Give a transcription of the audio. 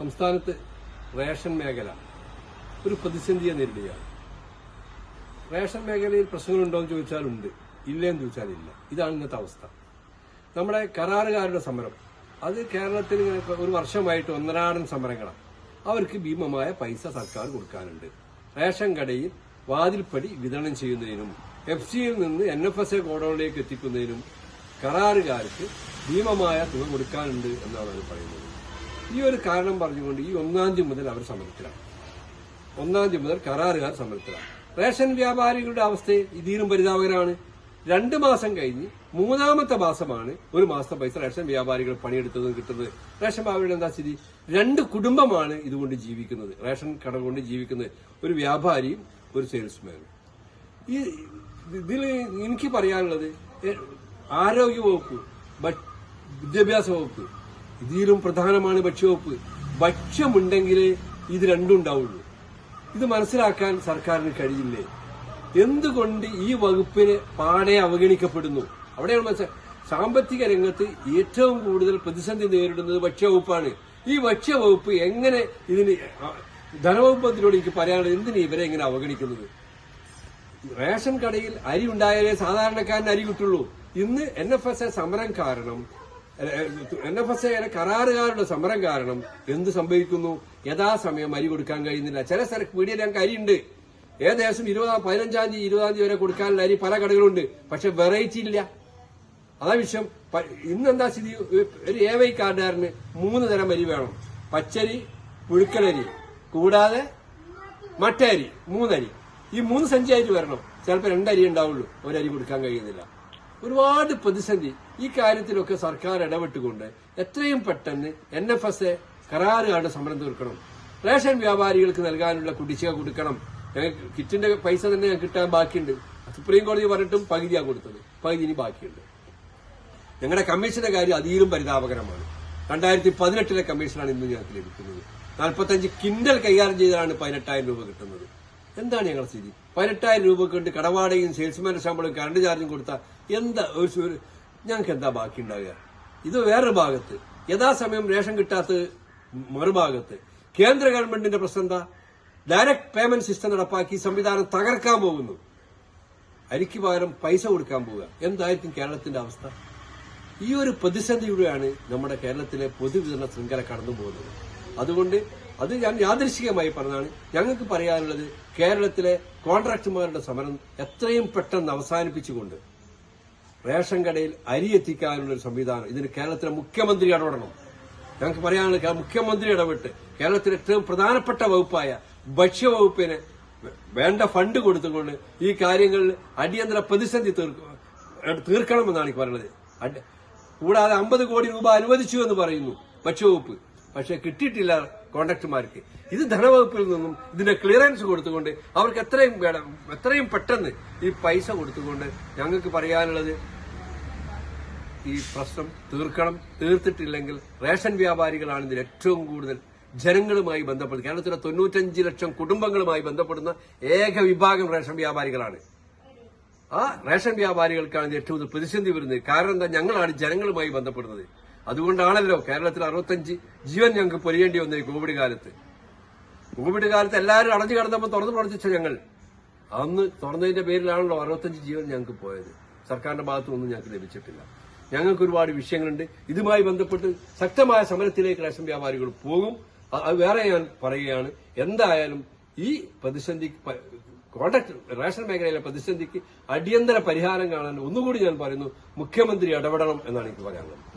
സംസ്ഥാനത്ത് റേഷൻ മേഖല ഒരു പ്രതിസന്ധിയെ നേരിടുകയാണ് റേഷൻ മേഖലയിൽ പ്രശ്നങ്ങളുണ്ടോ എന്ന് ചോദിച്ചാൽ ഉണ്ട്. ഇല്ലയെന്ന് ചോദിച്ചാൽ ഇല്ല. ഇതാണ് ഇന്നത്തെ അവസ്ഥ. നമ്മുടെ കരാറുകാരുടെ സമരം. അത് കേരളത്തിൽ ഒരു വർഷമായിട്ട് ഒന്നരാടൻ സമരങ്ങളാണ് അവർക്ക് ഭീമമായ പൈസ സർക്കാർ കൊടുക്കാനുണ്ട്. റേഷൻ കടയിൽ വാതിൽപ്പടി വിതരണം ചെയ്യുന്നതിനും എഫ് സിയിൽ നിന്ന് എൻ എഫ് എസ് എ ഗോഡൌണിലേക്ക് എത്തിക്കുന്നതിനും കരാറുകാർക്ക് ഭീമമായ തുക കൊടുക്കാനുണ്ട് എന്നാണ് അവർ പറയുന്നത്. ഈ ഒരു കാരണം പറഞ്ഞുകൊണ്ട് ഈ ഒന്നാം തീയതി മുതൽ അവർ സമരത്തിലാണ് ഒന്നാം തീയതി മുതൽ കരാറുകാർ സമരത്തിലാണ് റേഷൻ വ്യാപാരികളുടെ അവസ്ഥ ഇതിലും പരിതാപകരമാണ്. രണ്ട് മാസം കഴിഞ്ഞ് മൂന്നാമത്തെ മാസമാണ് ഒരു മാസത്തെ പൈസ റേഷൻ വ്യാപാരികൾ പണിയെടുത്തതും കിട്ടുന്നത്. റേഷൻ വ്യാപാരിയുടെ എന്താ സ്ഥിതി? രണ്ട് കുടുംബമാണ് ഇതുകൊണ്ട് ജീവിക്കുന്നത്. റേഷൻ കട കൊണ്ട് ജീവിക്കുന്നത് ഒരു വ്യാപാരിയും ഒരു സെയിൽസ്മാനും. ഈ ഇതിൽ എനിക്ക് പറയാനുള്ളത് ആരോഗ്യ വകുപ്പ് വിദ്യാഭ്യാസ വകുപ്പ് ഇതിലും പ്രധാനമാണ് ഭക്ഷ്യവകുപ്പ്. ഭക്ഷ്യമുണ്ടെങ്കിലേ ഇത് രണ്ടും ഉണ്ടാവുള്ളൂ. ഇത് മനസ്സിലാക്കാൻ സർക്കാരിന് കഴിയില്ലേ? എന്തുകൊണ്ട് ഈ വകുപ്പിനെ പാടെ അവഗണിക്കപ്പെടുന്നു? അവിടെയാണ് മനസ്സിലാക്കുക സാമ്പത്തിക രംഗത്ത് ഏറ്റവും കൂടുതൽ പ്രതിസന്ധി നേരിടുന്നത് ഭക്ഷ്യവകുപ്പാണ്. ഈ ഭക്ഷ്യവകുപ്പ് എങ്ങനെ ഇതിന് ധനവകുപ്പത്തിനോട് എനിക്ക് പറയാനുള്ളത് എന്തിനാ ഇവരെ എങ്ങനെ അവഗണിക്കുന്നത്? റേഷൻ കടയിൽ അരി ഉണ്ടായാലേ സാധാരണക്കാരന് അരി കിട്ടുള്ളൂ. ഇന്ന് എൻ എഫ് എസ് എ സമരം കാരണം എൻ എഫ് എസ് എ കരാറുകാരുടെ സമരം കാരണം എന്ത് സംഭവിക്കുന്നു? യഥാസമയം അരി കൊടുക്കാൻ കഴിയുന്നില്ല. ചില സ്ഥലത്ത് പീടിയ ഞങ്ങൾക്ക് അരിയുണ്ട്. ഏകദേശം ഇരുപതാം പതിനഞ്ചാം തീയതി ഇരുപതാം തീയതി വരെ കൊടുക്കാനുള്ള അരി പല കടകളുണ്ട്. പക്ഷെ വെറൈറ്റി ഇല്ല. അതാ വിഷയം. ഇന്നെന്താ സ്ഥിതി? ഒരു എ വൈ കാർഡുകാരന് മൂന്ന് തരം അരി വേണം. പച്ചരി പുഴുക്കലരി കൂടാതെ മട്ടരി മൂന്നരി. ഈ മൂന്ന് സഞ്ചി ആയിട്ട് വരണം. ചിലപ്പോൾ രണ്ടരി ഉണ്ടാവുള്ളൂ. ഒരരി കൊടുക്കാൻ കഴിയുന്നില്ല. ഒരുപാട് പ്രതിസന്ധി. ഈ കാര്യത്തിലൊക്കെ സർക്കാർ ഇടപെട്ടുകൊണ്ട് എത്രയും പെട്ടെന്ന് എൻ എഫ് എസ് കരാറുകാരുടെ സമരം തീർക്കണം. റേഷൻ വ്യാപാരികൾക്ക് നൽകാനുള്ള കുടിശ്ശിക കൊടുക്കണം. ഞങ്ങൾക്ക് കിറ്റിന്റെ പൈസ തന്നെ ഞങ്ങൾക്ക് കിട്ടാൻ ബാക്കിയുണ്ട്. സുപ്രീം കോടതി പറഞ്ഞിട്ടും പകുതിയാണ് കൊടുത്തത്. പകുതി ഇനി ബാക്കിയുണ്ട്. ഞങ്ങളുടെ കമ്മീഷന്റെ കാര്യം അതിലും പരിതാപകരമാണ്. രണ്ടായിരത്തി പതിനെട്ടിലെ കമ്മീഷനാണ് ഇന്ന് ഞങ്ങൾക്ക് ലഭിക്കുന്നത്. നാൽപ്പത്തഞ്ച് കിൻഡൽ കൈകാര്യം ചെയ്താണ് പതിനെട്ടായിരം രൂപ കിട്ടുന്നത്. എന്താണ് ഞങ്ങളുടെ സ്ഥിതി? പതിനെട്ടായിരം രൂപ കൊണ്ട് കടവാടയും സെയിൽസ്മാന്റെ ശമ്പളവും കറണ്ട് ചാർജും കൊടുത്ത എന്താ ഒരു ഞങ്ങൾക്ക് എന്താ ബാക്കി ഉണ്ടാവുക? ഇത് വേറൊരു ഭാഗത്ത്. യഥാസമയം റേഷൻ കിട്ടാത്ത മറുഭാഗത്ത്. കേന്ദ്ര ഗവൺമെന്റിന്റെ പ്രശ്നം എന്താ? ഡയറക്ട് പേയ്മെന്റ് സിസ്റ്റം നടപ്പാക്കി സംവിധാനം തകർക്കാൻ പോകുന്നു. അരിക്ക് പകരം പൈസ കൊടുക്കാൻ പോവുക. എന്തായിരിക്കും കേരളത്തിന്റെ അവസ്ഥ? ഈ ഒരു പ്രതിസന്ധിയിലൂടെയാണ് നമ്മുടെ കേരളത്തിലെ പൊതുവിതരണ ശൃംഖല കടന്നു പോകുന്നത് അതുകൊണ്ട് അത് ഞാൻ യാദൃശികമായി പറഞ്ഞതാണ്. ഞങ്ങൾക്ക് പറയാനുള്ളത് കേരളത്തിലെ കോൺട്രാക്ടർമാരുടെ സമരം എത്രയും പെട്ടെന്ന് അവസാനിപ്പിച്ചുകൊണ്ട് റേഷൻ കടയിൽ അരി എത്തിക്കാനുള്ള ഒരു സംവിധാനം ഇതിന് കേരളത്തിലെ മുഖ്യമന്ത്രി ഇടപെടണം. ഞങ്ങൾക്ക് പറയാനുള്ളത് മുഖ്യമന്ത്രി ഇടപെട്ട് കേരളത്തിലെ ഏറ്റവും പ്രധാനപ്പെട്ട വകുപ്പായ ഭക്ഷ്യവകുപ്പിന് വേണ്ട ഫണ്ട് കൊടുത്തുകൊണ്ട് ഈ കാര്യങ്ങളിൽ അടിയന്തര പ്രതിസന്ധി തീർക്ക- തീർക്കണമെന്നാണ് എനിക്ക് പറയുന്നത്. കൂടാതെ അമ്പത് കോടി രൂപ അനുവദിച്ചു എന്ന് പറയുന്നു ഭക്ഷ്യവകുപ്പ്. പക്ഷെ കിട്ടിയിട്ടില്ല കോൺട്രാക്ടർമാർക്ക്. ഇത് ധനവകുപ്പിൽ നിന്നും ഇതിന്റെ ക്ലിയറൻസ് കൊടുത്തുകൊണ്ട് അവർക്ക് എത്രയും വേണം എത്രയും പെട്ടെന്ന് ഈ പൈസ കൊടുത്തുകൊണ്ട് ഞങ്ങൾക്ക് പറയാനുള്ളത് ഈ പ്രശ്നം തീർക്കണം. തീർത്തിട്ടില്ലെങ്കിൽ റേഷൻ വ്യാപാരികളാണ് ഇതിൽ ഏറ്റവും കൂടുതൽ ജനങ്ങളുമായി ബന്ധപ്പെടുന്നത്. കേരളത്തിലെ തൊണ്ണൂറ്റഞ്ച് ലക്ഷം കുടുംബങ്ങളുമായി ബന്ധപ്പെടുന്ന ഏക വിഭാഗം റേഷൻ വ്യാപാരികളാണ്. ആ റേഷൻ വ്യാപാരികൾക്കാണ് ഏറ്റവും കൂടുതൽ പ്രതിസന്ധി വരുന്നത്. കാരണം എന്താ? ഞങ്ങളാണ് ജനങ്ങളുമായി ബന്ധപ്പെടുന്നത്. അതുകൊണ്ടാണല്ലോ കേരളത്തിൽ അറുപത്തഞ്ച് ജീവൻ ഞങ്ങൾക്ക് പൊരിയേണ്ടി വന്നത് കോവിഡ് കാലത്ത്. കോവിഡ് കാലത്ത് എല്ലാവരും അടഞ്ഞു കിടന്നപ്പോൾ തുറന്നു പ്രവർത്തിച്ച ഞങ്ങൾ. അന്ന് തുറന്നതിന്റെ പേരിലാണല്ലോ അറുപത്തഞ്ച് ജീവൻ ഞങ്ങൾക്ക് പോയത്. സർക്കാരിന്റെ ഭാഗത്തുനിന്നും ഞങ്ങൾക്ക് ലഭിച്ചിട്ടില്ല. ഞങ്ങൾക്ക് ഒരുപാട് വിഷയങ്ങളുണ്ട്. ഇതുമായി ബന്ധപ്പെട്ട് ശക്തമായ സമരത്തിലേക്ക് റേഷൻ വ്യാപാരികൾ പോകും. അത് വേറെ ഞാൻ പറയുകയാണ്. എന്തായാലും ഈ പ്രതിസന്ധി കോൺട്രാക്ട് റേഷൻ മേഖലയിലെ പ്രതിസന്ധിക്ക് അടിയന്തര പരിഹാരം കാണാൻ ഒന്നുകൂടി ഞാൻ പറയുന്നു. മുഖ്യമന്ത്രി ഇടപെടണം എന്നാണ് എനിക്ക് പറയാനുള്ളത്.